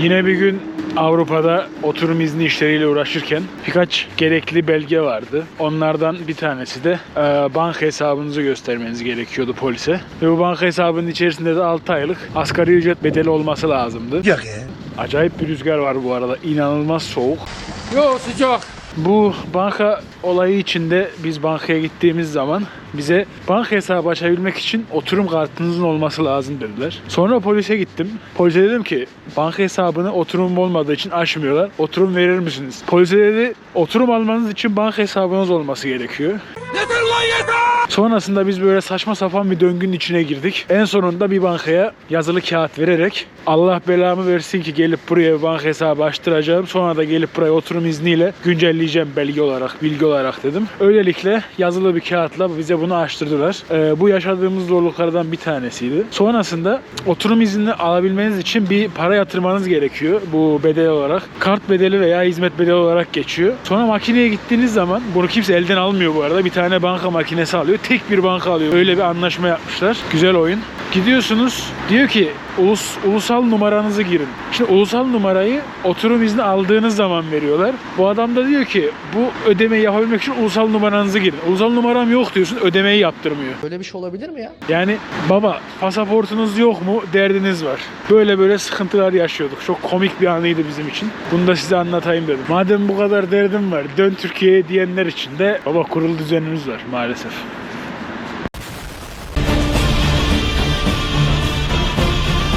Yine bir gün Avrupa'da oturum izni işleriyle uğraşırken birkaç gerekli belge vardı. Onlardan bir tanesi de e, banka hesabınızı göstermeniz gerekiyordu polise. Ve bu banka hesabının içerisinde de 6 aylık asgari ücret bedeli olması lazımdı. Yok ya. Acayip bir rüzgar var bu arada. İnanılmaz soğuk. Yo sıcak. Bu banka olayı içinde biz bankaya gittiğimiz zaman bize banka hesabı açabilmek için oturum kartınızın olması lazım dediler. Sonra polise gittim. Polise dedim ki banka hesabını oturumum olmadığı için açmıyorlar. Oturum verir misiniz? Polise dedi oturum almanız için banka hesabınız olması gerekiyor. Yeter lan yeter. Sonrasında biz böyle saçma sapan bir döngünün içine girdik. En sonunda bir bankaya yazılı kağıt vererek Allah belamı versin ki gelip buraya banka hesabı açtıracağım. Sonra da gelip buraya oturum izniyle güncelleyeceğim belge olarak, bilgi olarak dedim. Öylelikle yazılı bir kağıtla bize bunu açtırdılar. Ee, bu yaşadığımız zorluklardan bir tanesiydi. Sonrasında oturum izni alabilmeniz için bir para yatırmanız gerekiyor bu bedel olarak. Kart bedeli veya hizmet bedeli olarak geçiyor. Sonra makineye gittiğiniz zaman bunu kimse elden almıyor bu arada. Bir tane banka makinesi alıyor. Tek bir banka alıyor. Öyle bir anlaşma yapmışlar. Güzel oyun. Gidiyorsunuz diyor ki ulus, ulusal numaranızı girin. Şimdi ulusal numarayı oturum izni aldığınız zaman veriyorlar. Bu adam da diyor ki bu ödemeyi yapabilmek için ulusal numaranızı girin. Ulusal numaram yok diyorsun ödemeyi yaptırmıyor. Böyle bir şey olabilir mi ya? Yani baba pasaportunuz yok mu derdiniz var. Böyle böyle sıkıntılar yaşıyorduk. Çok komik bir anıydı bizim için. Bunu da size anlatayım dedim. Madem bu kadar derdim var dön Türkiye'ye diyenler için de baba kurul düzenimiz var maalesef.